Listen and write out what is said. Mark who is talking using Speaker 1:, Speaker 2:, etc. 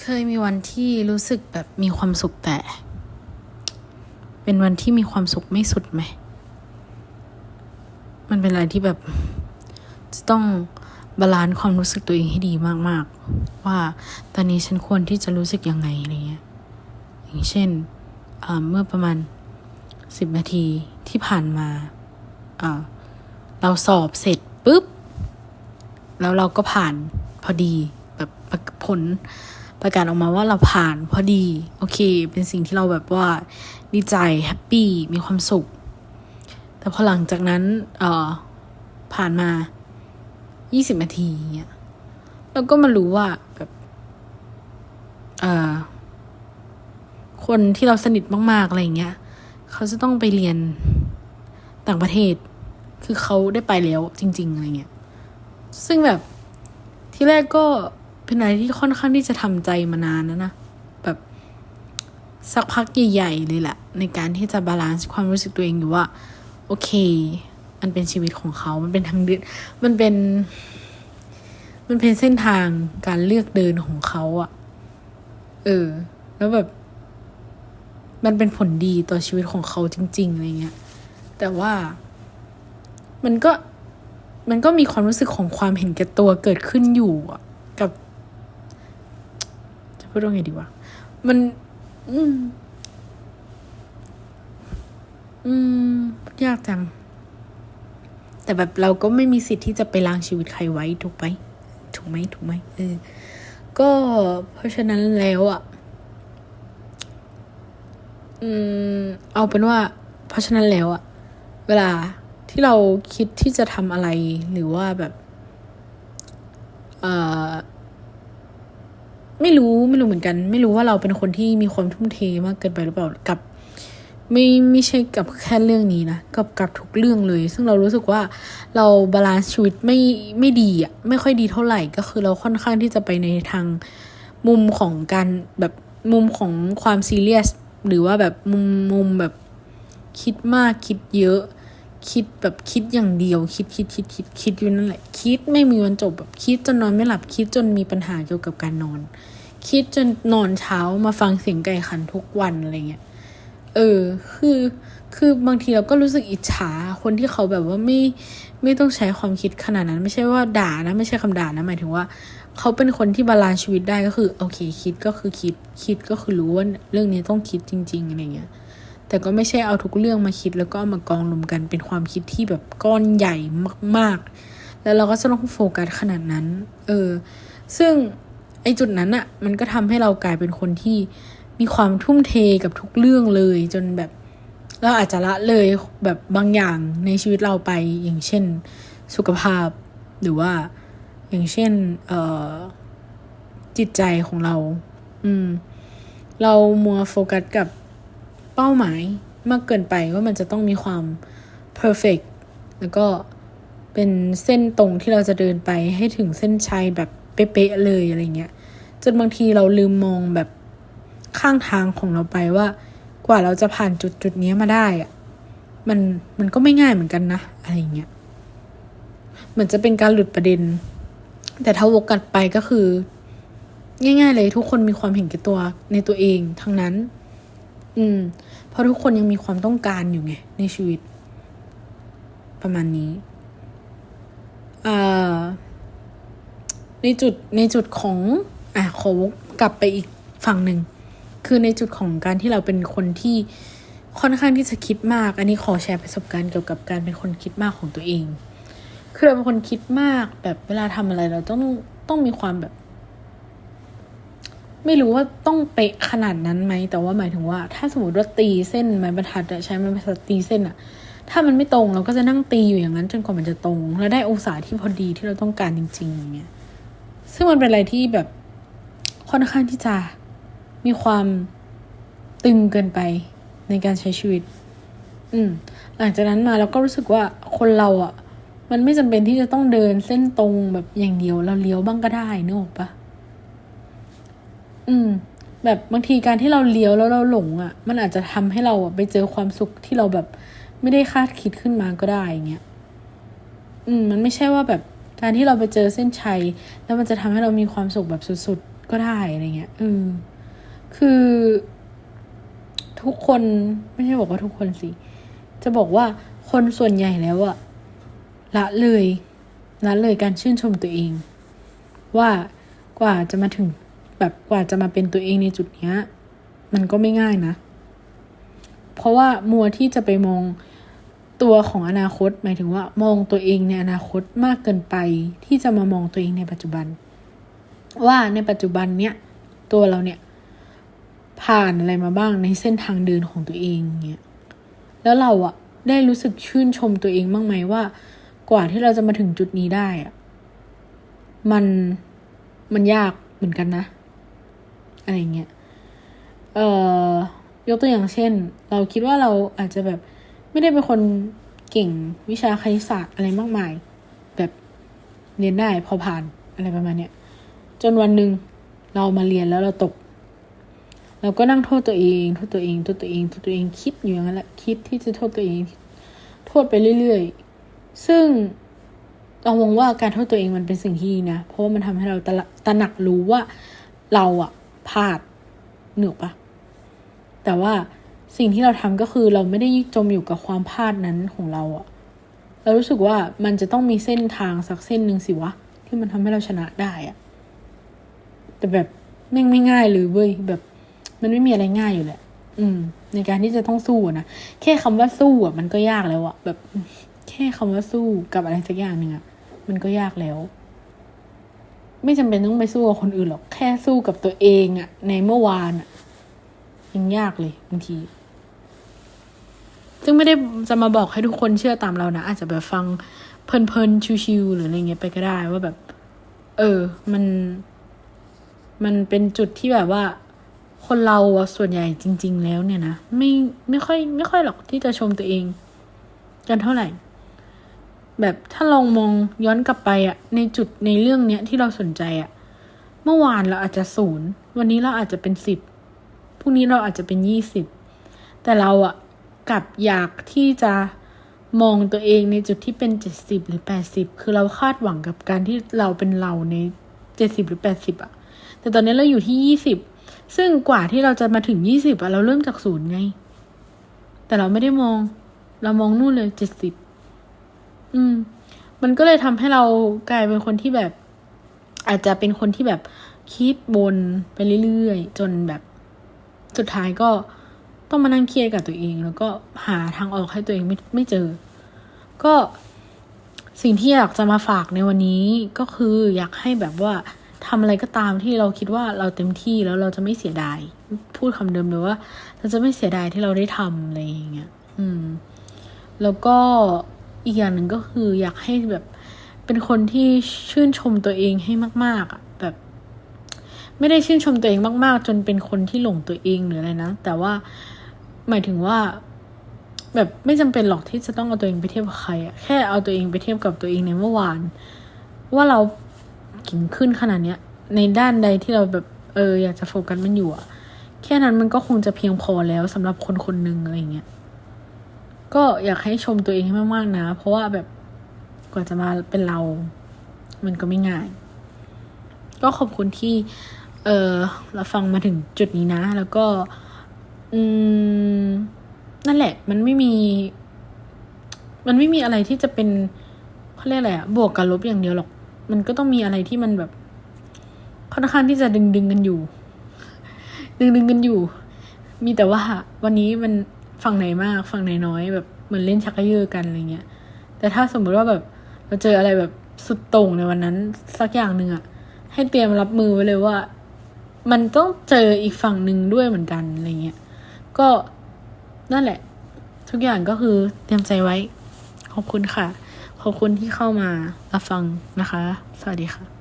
Speaker 1: เคยมีวันที่รู้สึกแบบมีความสุขแต่ เป็นวันที่มีความสุขไม่สุดไหม มันเป็นอะไรที่แบบ จะต้องบาลานซ์ความรู้สึกตัวเองให้ดีมาก ๆ ว่าตอนนี้ฉันควรที่จะรู้สึกยังไงอะไรเงี้ยอย่างเช่นเมื่อประมาณสิบนาทีที่ผ่านมาเราสอบเสร็จปุ๊บ แล้วเราก็ผ่านพอดีแบบผล ประกาศออกมาว่าเราผ่านพอดี โอเค เป็นสิ่งที่เราแบบว่าดีใจแฮปปี้มีความสุข แต่พอหลังจากนั้นเอ่อผ่านมายี่สิบนาทีเงี้ยเราก็มารู้ว่าแบบเอ่อคนที่เราสนิทมาก ๆ อะไรเงี้ย เขาจะต้องไปเรียนต่างประเทศ คือเขาได้ไปแล้วจริง ๆ อะไรเงี้ย ซึ่งแบบที่แรกก็ เป็นอะไรที่ค่อนข้างที่จะทำใจมานานแล้วนะ แบบสักพักใหญ่ๆเลยแหละ ในการที่จะบาลานซ์ความรู้สึกตัวเองอยู่ว่า โอเค มันเป็นชีวิตของเขา มันเป็นทางเดินมันเป็น มันเป็นเส้นทางการเลือกเดินของเขาอะเออ แล้วแบบ มันเป็นผลดีต่อชีวิตของเขาจริง ๆอะไรเงี้ย แต่ว่ามันก็มันก็มีความรู้สึกของความเห็นแก่ตัวเกิดขึ้นอยู่อะกับ พูดว่าไงดีวะ มัน อืม อืม ยากจัง แต่แบบเราก็ไม่มีสิทธิ์ที่จะไปล้างชีวิตใครไว้ถูกไหมถูกไหมถูกไหมเออ ก็เพราะฉะนั้นแล้วอะ่ะ อืม เอาเป็นว่า เพราะฉะนั้นแล้วอะ เวลาที่เราคิดที่จะทำอะไรหรือว่าแบบ เอ่อ ไม่รู้ไม่รู้เหมือนกัน ไม่รู้ว่าเราเป็นคนที่มีความทุ่มเทมากเกินไปหรือเปล่ากับ ไม่ไม่ใช่กับแค่เรื่องนี้นะกับกับทุกเรื่องเลย ซึ่งเรารู้สึกว่าเราบาลานซ์ชีวิตไม่ไม่ดีอะไม่ค่อยดีเท่าไหร่ก็คือเราค่อนข้างที่จะไปในทางมุมของการแบบมุมของความซีเรียสหรือว่าแบบมุมมุมแบบคิดมากคิดเยอะ คิดแบบคิดอย่างเดียว คิดคิดคิดคิดคิดอยู่นั่นแหละ คิดไม่มีวันจบแบบคิดจนนอนไม่หลับคิดจนมีปัญหาเกี่ยวกับการนอน คิดจนนอนเช้ามาฟังเสียงไก่ขันทุกวันอะไรเงี้ยเออคือคือบางทีเราก็รู้สึกอิจฉาคนที่เขาแบบว่าไม่ไม่ต้องใช้ความคิดขนาดนั้น ไม่ใช่ว่าด่านะ ไม่ใช่คำด่านะหมายถึงว่า เขาเป็นคนที่บาลานซ์ชีวิตได้ก็คือโอเค คิดก็คือคิดคิดก็คือรู้ว่าเรื่องนี้ต้องคิดจริง ๆอะไรเงี้ย แต่ก็ไม่ใช่เอาทุกเรื่องมาคิดแล้วก็เอามากองรวมกันเป็นความคิดที่แบบก้อนใหญ่มาก ๆ แล้วเราก็จะต้องโฟกัสขนาดนั้น เออ ซึ่งไอ้จุดนั้นอะมันก็ทำให้เรากลายเป็นคนที่มีความทุ่มเทกับทุกเรื่องเลย จนแบบเราอาจจะละเลยแบบบางอย่างในชีวิตเราไปอย่างเช่น สุขภาพหรือว่าอย่างเช่น เอ่อ จิตใจของเรา อืม เรามัวโฟกัสกับ เป้าหมายมากเกินไปว่ามันจะต้องมีความ perfect แล้วก็เป็นเส้นตรงที่เราจะเดินไปให้ถึงเส้นชัยแบบเป๊ะๆเลยอะไรเงี้ยจนบางทีเราลืมมองแบบข้างทางของเราไปว่า กว่าเราจะผ่านจุดจุดนี้มาได้อะมันมันก็ไม่ง่ายเหมือนกันนะอะไรเงี้ยเหมือนจะเป็นการหลุดประเด็น แต่ถ้าวกกลับไปก็คือ ง่าย ๆ เลยทุกคนมีความเห็นแก่ตัวในตัวเองทั้งนั้น อืม ราะทุกคนยังมีความต้องการอยู่ไงในชีวิต ประมาณนี้ในจุดในจุดของอะขอวกกลับไปอีกฝั่งหนึ่ง คือในจุดของการที่เราเป็นคนที่ค่อนข้างที่จะคิดมาก อันนี้ขอแชร์ประสบการณ์เกี่ยวกับการเป็นคนคิดมากของตัวเอง คือเราเป็นคนคิดมากแบบเวลาทำอะไรเราต้องต้องมีความแบบ ไม่รู้ว่าต้องเป๊ะขนาดนั้นไหม แต่ว่าหมายถึงว่า ถ้าสมมติว่าตีเส้นไม้บรรทัดใช้ไม้บรรทัดตีเส้นอะถ้ามันไม่ตรงเราก็จะนั่งตีอยู่อย่างนั้นจนกว่ามันจะตรง แล้วได้องศาที่พอดีที่เราต้องการจริง ๆ อย่างเงี้ยซึ่งมันเป็นอะไรที่แบบค่อนข้างที่จะมีความตึงเกินไปในการใช้ชีวิต อืม หลังจากนั้นมาเราก็รู้สึกว่าคนเราอะ่ะ มันไม่จำเป็นที่จะต้องเดินเส้นตรงแบบอย่างเดียวเราเลี้ยวบ้างก็ได้นึกออกปะ อืม แบบบางทีการที่เราเลี้ยวแล้วเราหลงอะ่ะ มันอาจจะทำให้เราอะไปเจอความสุขที่เราแบบไม่ได้คาดคิดขึ้นมาก็ได้อย่างเงี้ยอืม มันไม่ใช่ว่าแบบการที่เราไปเจอเส้นชัย แล้วมันจะทำให้เรามีความสุขแบบสุดๆก็ได้อะไรเงี้ยเออคือ ทุกคนไม่ใช่บอกว่าทุกคนสิจะบอกว่าคนส่วนใหญ่แล้วอะละเลยละเลยการชื่นชมตัวเอง ว่ากว่าจะมาถึง แบบกว่าจะมาเป็นตัวเองในจุดเนี้ย มันก็ไม่ง่ายนะ เพราะว่ามัวที่จะไปมองตัวของอนาคต หมายถึงว่ามองตัวเองในอนาคตมากเกินไปที่จะมามองตัวเองในปัจจุบัน ว่าในปัจจุบันเนี้ยตัวเราเนี่ยผ่านอะไรมาบ้างในเส้นทางเดินของตัวเองเงี้ยแล้วเราอะได้รู้สึกชื่นชมตัวเองบ้างไหมว่า กว่าที่เราจะมาถึงจุดนี้ได้อะมันมันยากเหมือนกันนะ อะไรเงี้ย เอ่อยกตัวอย่างเช่น เราคิดว่าเราอาจจะแบบไม่ได้เป็นคนเก่งวิชาคณิตศาสตร์อะไรมากมาย แบบเรียนได้พอผ่านอะไรประมาณเนี้ยจนวันหนึ่งเรามาเรียนแล้วเราตก เราก็นั่งโทษตัวเองโทษตัวเองโทษตัวเองโทษตัวเองคิดอยู่อย่างนั้นแหละคิดที่จะโทษตัวเอง โทษไปเรื่อยๆ ซึ่งเรามองว่าการโทษตัวเองมันเป็นสิ่งที่ดีนะ เพราะว่ามันทำให้เราตระตระหนักรู้ว่าเราอะ พลาดเหนืออกปะแต่ว่าสิ่งที่เราทำก็คือเราไม่ได้จมอยู่กับความพลาดนั้นของเราอะเรารู้สึกว่ามันจะต้องมีเส้นทางสักเส้นหนึ่งสิวะ ที่มันทำให้เราชนะได้อะแต่แบบแม่งไม่ง่ายเลยเว้ยแบบ มันไม่มีอะไรง่ายอยู่แหละ อืม ในการที่จะต้องสู้นะแค่คำว่าสู้อะ มันก็ยากแล้วอะแบบ แค่คำว่าสู้กับอะไรสักอย่างหนึ่งอะมันก็ยากแล้ว ไม่จำเป็นต้องไปสู้กับคนอื่นหรอก แค่สู้กับตัวเองอะในเมื่อวานอะยังยากเลยบางที ซึ่งไม่ได้จะมาบอกให้ทุกคนเชื่อตามเรานะ อาจจะแบบฟังเพลินๆชิวๆหรืออะไรเงี้ยไปก็ได้ว่าแบบ เออ มัน มันเป็นจุดที่แบบว่า คนเราอะส่วนใหญ่จริง ๆ แล้วเนี่ยนะไม่ไม่ค่อย ไม่ค่อยหรอกที่จะชมตัวเอง กันเท่าไหร่ แบบถ้าลองมองย้อนกลับไปอะในจุดในเรื่องเนี้ยที่เราสนใจอะเมื่อวานเราอาจจะศูนย์วันนี้เราอาจจะเป็นสิบพรุ่งนี้เราอาจจะเป็นยี่สิบแต่เราอะกลับอยากที่จะมองตัวเองในจุดที่เป็นเจ็ดสิบหรือแปดสิบคือเราคาดหวังกับการที่เราเป็นเราในเจ็ดสิบหรือแปดสิบอะแต่ตอนนี้เราอยู่ที่ยี่สิบซึ่งกว่าที่เราจะมาถึงยี่สิบอะเราเริ่มจากศูนย์ไง แต่เราไม่ได้มอง เรามองนู่นเลยเจ็ดสิบ อืม มันก็เลยทำให้เรากลายเป็นคนที่แบบ อาจจะเป็นคนที่แบบคิดบนไปเรื่อยๆ จนแบบสุดท้ายก็ต้องมานั่งเครียดกับตัวเอง แล้วก็หาทางออกให้ตัวเองไม่ไม่เจอ ก็สิ่งที่อยากจะมาฝากในวันนี้ก็คืออยากให้แบบว่าทำอะไรก็ตามที่เราคิดว่าเราเต็มที่แล้วเราจะไม่เสียดาย พูดคำเดิมเลยว่า เราจะไม่เสียดายที่เราได้ทำอะไรอย่างเงี้ย อืม แล้วก็ อีกอย่างหนึ่งก็คืออยากให้แบบเป็นคนที่ชื่นชมตัวเองให้มาก ๆอะแบบ ไม่ได้ชื่นชมตัวเองมาก ๆ จนเป็นคนที่หลงตัวเองหรืออะไรนะ แต่ว่าหมายถึงว่า แบบไม่จำเป็นหรอกที่จะต้องเอาตัวเองไปเทียบกับใครอะแค่เอาตัวเองไปเทียบกับตัวเองในเมื่อวาน ว่าเราเก่งขึ้นขนาดเนี้ย ในด้านใดที่เราแบบเอออยากจะโฟกัสมันอยู่อะแค่นั้นมันก็คงจะเพียงพอแล้วสำหรับคนคนหนึ่งอะไรเงี้ย ก็อยากให้ชมตัวเองให้มากๆนะ เพราะว่าแบบกว่าจะมาเป็นเรา มันก็ไม่ง่าย ก็ขอบคุณที่ เออเราฟังมาถึงจุดนี้นะ แล้วก็ อืม นั่นแหละ มันไม่มี มันไม่มีอะไรที่จะเป็นเขาเรียกอะไรอะบวกกับลบอย่างเดียวหรอก มันก็ต้องมีอะไรที่มันแบบค่อนข้างที่จะดึงดึงกันอยู่ ดึงดึงกันอยู่ มีแต่ว่าวันนี้มัน ฝั่งไหนมากฝั่งไหนน้อยแบบเหมือนเล่นชักกระเยอกันอะไรเงี้ยแต่ถ้าสมมุติว่าแบบเราเจออะไรแบบสุดโต่งในวันนั้นสักอย่างหนึ่งอะให้เตรียมรับมือไว้เลยว่า มันต้องเจออีกฝั่งหนึ่งด้วยเหมือนกันอะไรเงี้ยก็นั่นแหละ ทุกอย่างก็คือเตรียมใจไว้ ขอบคุณค่ะ ขอบคุณที่เข้ามารับฟังนะคะ สวัสดีค่ะ